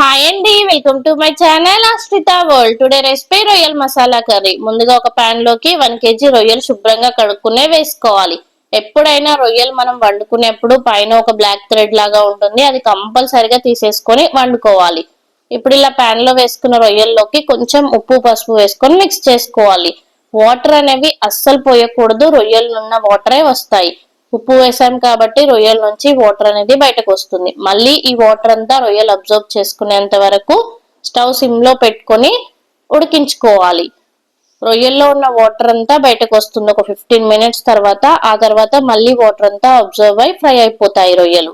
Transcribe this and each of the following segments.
Hi అండి welcome to my channel Ashritha world today recipe రొయ్యల్ masala curry ముందుగా ఒక ప్యాన్లోకి one KG రొయ్యలు శుభ్రంగా కడుక్కునే వేసుకోవాలి. ఎప్పుడైనా రొయ్యలు మనం వండుకునేప్పుడు పైన ఒక బ్లాక్ థ్రెడ్ లాగా ఉంటుంది. అది కంపల్సరిగా తీసేసుకొని వండుకోవాలి. ఇప్పుడు ఇలా ప్యాన్లో వేసుకున్న రొయ్యల్లోకి కొంచెం ఉప్పు పసుపు వేసుకొని మిక్స్ చేసుకోవాలి. వాటర్ అనేవి అస్సలు పోయకూడదు. రొయ్యలున్న వాటరే వస్తాయి. ఉప్పు వేసాం కాబట్టి రొయ్యల నుంచి వాటర్ అనేది బయటకు వస్తుంది. మళ్ళీ ఈ వాటర్ అంతా రొయ్యలు అబ్జర్వ్ చేసుకునేంత వరకు స్టవ్ సిమ్లో పెట్టుకొని ఉడికించుకోవాలి. రొయ్యల్లో ఉన్న వాటర్ అంతా బయటకు వస్తుంది. ఒక ఫిఫ్టీన్ మినిట్స్ తర్వాత ఆ తర్వాత మళ్ళీ వాటర్ అంతా అబ్జర్వ్ అయి ఫ్రై అయిపోతాయి రొయ్యలు.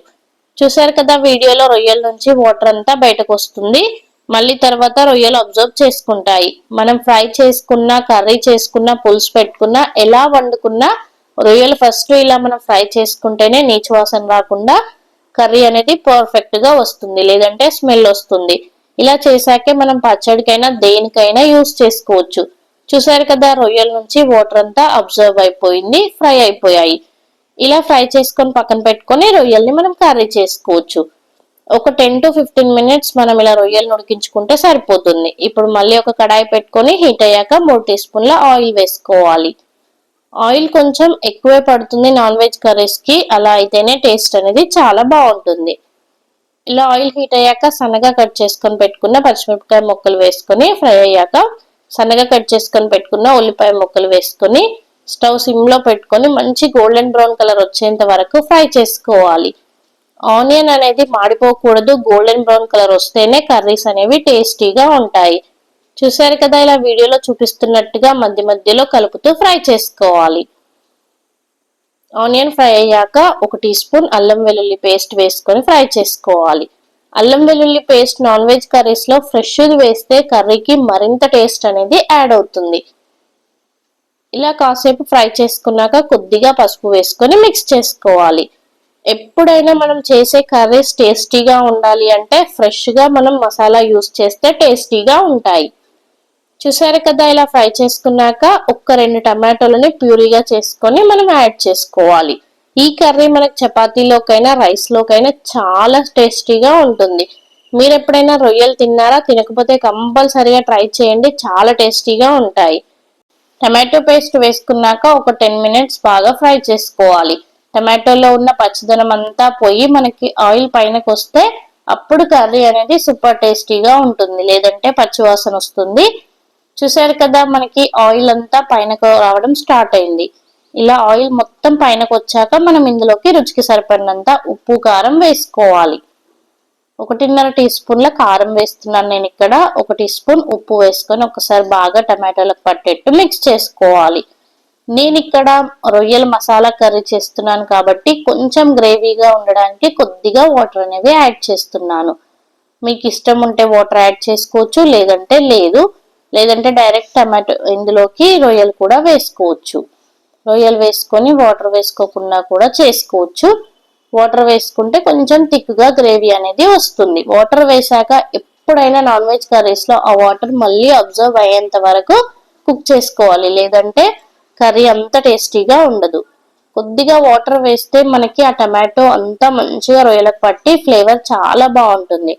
చూసారు కదా వీడియోలో రొయ్యల నుంచి వాటర్ అంతా బయటకు వస్తుంది. మళ్ళీ తర్వాత రొయ్యలు అబ్జర్వ్ చేసుకుంటాయి. మనం ఫ్రై చేసుకున్న కర్రీ చేసుకున్న పులుసు పెట్టుకున్నా ఎలా వండుకున్నా రొయ్యలు ఫస్ట్ ఇలా మనం ఫ్రై చేసుకుంటేనే నీచు వాసన రాకుండా కర్రీ అనేది పర్ఫెక్ట్గా వస్తుంది లేదంటే స్మెల్ వస్తుంది. ఇలా చేశాకే మనం పచ్చడికైనా దేనికైనా యూస్ చేసుకోవచ్చు. చూసారు కదా రొయ్యల నుంచి వాటర్ అంతా అబ్జర్వ్ అయిపోయింది ఫ్రై అయిపోయాయి. ఇలా ఫ్రై చేసుకొని పక్కన పెట్టుకొని రొయ్యల్ని మనం కర్రీ చేసుకోవచ్చు. ఒక టెన్ టు ఫిఫ్టీన్ మినిట్స్ మనం ఇలా రొయ్యలు ఉడికించుకుంటే సరిపోతుంది. ఇప్పుడు మళ్ళీ ఒక కడాయి పెట్టుకొని హీట్ అయ్యాక మూడు టీ స్పూన్ల ఆయిల్ వేసుకోవాలి. ఆయిల్ కొంచెం ఎక్కువే పడుతుంది నాన్ వెజ్ కర్రీస్కి. అలా అయితేనే టేస్ట్ అనేది చాలా బాగుంటుంది. ఇలా ఆయిల్ హీట్ అయ్యాక సన్నగా కట్ చేసుకొని పెట్టుకున్న పచ్చిమిరపకాయ ముక్కలు వేసుకొని ఫ్రై అయ్యాక సన్నగా కట్ చేసుకొని పెట్టుకున్న ఉల్లిపాయ ముక్కలు వేసుకొని స్టవ్ సిమ్లో పెట్టుకొని మంచి గోల్డెన్ బ్రౌన్ కలర్ వచ్చేంత వరకు ఫ్రై చేసుకోవాలి. ఆనియన్ అనేది మాడిపోకూడదు. గోల్డెన్ బ్రౌన్ కలర్ వస్తేనే కర్రీస్ అనేవి టేస్టీగా ఉంటాయి. చూసారు కదా ఇలా వీడియోలో చూపిస్తున్నట్టుగా మధ్య మధ్యలో కలుపుతూ ఫ్రై చేసుకోవాలి. ఆనియన్ ఫ్రై అయ్యాక ఒక టీ స్పూన్ అల్లం వెల్లుల్లి పేస్ట్ వేసుకొని ఫ్రై చేసుకోవాలి. అల్లం వెల్లుల్లి పేస్ట్ నాన్ వెజ్ కర్రీస్లో ఫ్రెష్ది వేస్తే కర్రీకి మరింత టేస్ట్ అనేది యాడ్ అవుతుంది. ఇలా కాసేపు ఫ్రై చేసుకున్నాక కొద్దిగా పసుపు వేసుకొని మిక్స్ చేసుకోవాలి. ఎప్పుడైనా మనం చేసే కర్రీస్ టేస్టీగా ఉండాలి అంటే ఫ్రెష్గా మనం మసాలా యూస్ చేస్తే టేస్టీగా ఉంటాయి. చూసారు కదా ఇలా ఫ్రై చేసుకున్నాక ఒక్క రెండు టమాటోలని ప్యూరీగా చేసుకొని మనం యాడ్ చేసుకోవాలి. ఈ కర్రీ మనకు చపాతీలోకైనా రైస్లోకైనా చాలా టేస్టీగా ఉంటుంది. మీరు ఎప్పుడైనా రొయ్యలు తిన్నారా? తినకపోతే కంపల్సరీగా ట్రై చేయండి. చాలా టేస్టీగా ఉంటాయి. టమాటో పేస్ట్ వేసుకున్నాక ఒక టెన్ మినిట్స్ బాగా ఫ్రై చేసుకోవాలి. టమాటోలో ఉన్న పచ్చదనం అంతా పోయి మనకి ఆయిల్ పైనకి వస్తే అప్పుడు కర్రీ అనేది సూపర్ టేస్టీగా ఉంటుంది. లేదంటే పచ్చివాసన వస్తుంది. చూసారు కదా మనకి ఆయిల్ అంతా పైనకు రావడం స్టార్ట్ అయింది. ఇలా ఆయిల్ మొత్తం పైనకు వచ్చాక మనం ఇందులోకి రుచికి సరిపడినంత ఉప్పు కారం వేసుకోవాలి. ఒకటిన్నర టీ స్పూన్ల కారం వేస్తున్నాను నేను ఇక్కడ. ఒక టీ స్పూన్ ఉప్పు వేసుకొని ఒకసారి బాగా టమాటోలకు పట్టేట్టు మిక్స్ చేసుకోవాలి. నేను ఇక్కడ రొయ్యల మసాలా కర్రీ చేస్తున్నాను కాబట్టి కొంచెం గ్రేవీగా ఉండడానికి కొద్దిగా వాటర్ అనేవి యాడ్ చేస్తున్నాను. మీకు ఇష్టం ఉంటే వాటర్ యాడ్ చేసుకోవచ్చు లేదంటే లేదు. లేదంటే డైరెక్ట్ టమాటో ఇందులోకి రొయ్యలు కూడా వేసుకోవచ్చు. రొయ్యలు వేసుకొని వాటర్ వేసుకోకుండా కూడా చేసుకోవచ్చు. వాటర్ వేసుకుంటే కొంచెం థిక్గా గ్రేవీ అనేది వస్తుంది. వాటర్ వేసాక ఎప్పుడైనా నాన్ వెజ్ కర్రీస్లో ఆ వాటర్ మళ్ళీ అబ్జర్వ్ అయ్యేంత వరకు కుక్ చేసుకోవాలి. లేదంటే కర్రీ అంత టేస్టీగా ఉండదు. కొద్దిగా వాటర్ వేస్తే మనకి ఆ టమాటో అంతా మంచిగా రొయ్యలకు పట్టి ఫ్లేవర్ చాలా బాగుంటుంది.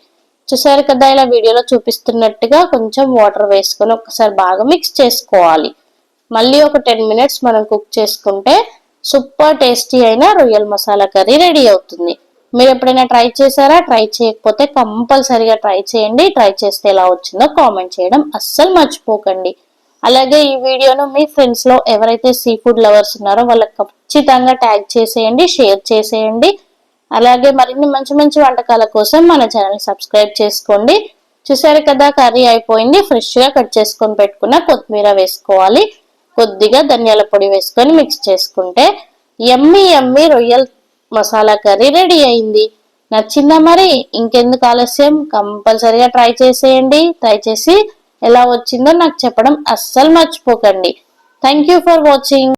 చూసారు కదా ఇలా వీడియోలో చూపిస్తున్నట్టుగా కొంచెం వాటర్ వేసుకొని ఒకసారి బాగా మిక్స్ చేసుకోవాలి. మళ్ళీ ఒక టెన్ మినిట్స్ మనం కుక్ చేసుకుంటే సూపర్ టేస్టీ అయిన రొయ్యల మసాలా కర్రీ రెడీ అవుతుంది. మీరు ఎప్పుడైనా ట్రై చేశారా? ట్రై చేయకపోతే కంపల్సరీగా ట్రై చేయండి. ట్రై చేస్తే ఎలా వచ్చిందో కామెంట్ చేయడం అస్సలు మర్చిపోకండి. అలాగే ఈ వీడియోను మీ ఫ్రెండ్స్లో ఎవరైతే సీ ఫుడ్ లవర్స్ ఉన్నారో వాళ్ళకి ఖచ్చితంగా ట్యాగ్ చేసేయండి షేర్ చేసేయండి. అలాగే మరిన్ని మంచి మంచి వంటకాల కోసం మన ఛానల్ సబ్స్క్రైబ్ చేసుకోండి. చూసారు కదా కర్రీ అయిపోయింది. ఫ్రెష్గా కట్ చేసుకొని పెట్టుకున్న కొత్తిమీర వేసుకోవాలి. కొద్దిగా ధనియాల పొడి వేసుకొని మిక్స్ చేసుకుంటే ఎమ్మి ఎమ్మి రొయ్యల్ మసాలా కర్రీ రెడీ అయింది. నచ్చిందా మరి? ఇంకెందుకు ఆలస్యం? కంపల్సరిగా ట్రై చేసేయండి. ట్రై చేసి ఎలా వచ్చిందో నాకు చెప్పడం అస్సలు మర్చిపోకండి. Thank you for watching